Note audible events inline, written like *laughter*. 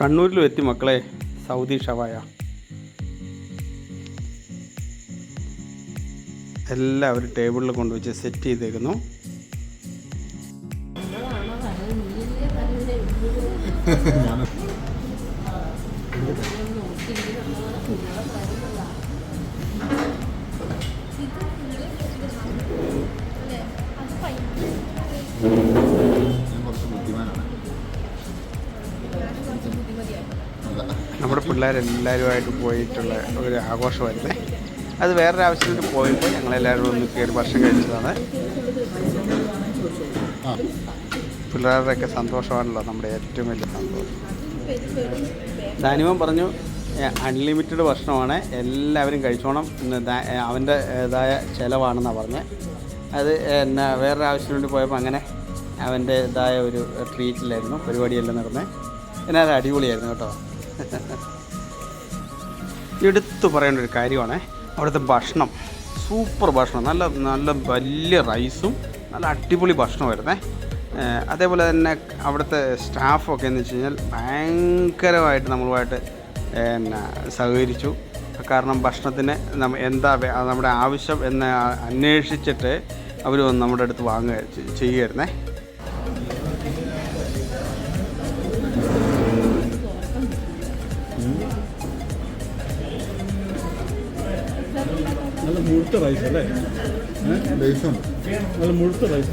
കണ്ണൂരിലും എത്തി മക്കളെ. സൗദി ഷവായ. എല്ലാവരും ടേബിളിൽ കൊണ്ടുവച്ച് സെറ്റ് ചെയ്തേക്കുന്നു. *laughs* ഞാൻ നമ്മുടെ പിള്ളേരെല്ലാവരുമായിട്ട് പോയിട്ടുള്ള ഒരു ആഘോഷമായിരുന്നേ. അത് വേറൊരു ആവശ്യത്തിന് പോയപ്പോൾ ഞങ്ങളെല്ലാവരും ഒന്ന് കയറി ഭക്ഷണം കഴിച്ചതാണ്. പിള്ളേരുടെയൊക്കെ സന്തോഷമാണല്ലോ നമ്മുടെ ഏറ്റവും വലിയ സന്തോഷം. ദാനിമൻ പറഞ്ഞു അൺലിമിറ്റഡ് ഭക്ഷണമാണ് എല്ലാവരും കഴിച്ചോണം. അവന്റെ ഇതായ ചിലവാണെന്നാണ് പറഞ്ഞത് അത് എന്നാ വേറൊരു ആവശ്യത്തിന് വേണ്ടി പോയപ്പോൾ അങ്ങനെ അവന്റെ ഇതായ ഒരു ട്രീറ്റിലായിരുന്നു പരിപാടിയെല്ലാം നടന്നത് അത് അടിപൊളിയായിരുന്നു കേട്ടോ. എടുത്തു പറയേണ്ട ഒരു കാര്യമാണ് അവിടുത്തെ ഭക്ഷണം സൂപ്പർ ഭക്ഷണം നല്ല നല്ല വലിയ റൈസും നല്ല അടിപൊളി ഭക്ഷണമായിരുന്നേ. അതേപോലെ തന്നെ അവിടുത്തെ സ്റ്റാഫൊക്കെ എന്ന് വെച്ച് കഴിഞ്ഞാൽ ഭയങ്കരമായിട്ട് നമ്മളുമായിട്ട് പിന്നെ സഹകരിച്ചു. കാരണം ഭക്ഷണത്തിന് നമ്മ എന്താ നമ്മുടെ ആവശ്യം എന്ന് അന്വേഷിച്ചിട്ട് അവർ നമ്മുടെ അടുത്ത് വാങ്ങുക ചെയ്യുമായിരുന്നേ. നല്ല മുഴുത്ത റൈസ് അല്ലേ? റൈസാണ് നല്ല മുഴുത്ത റൈസ്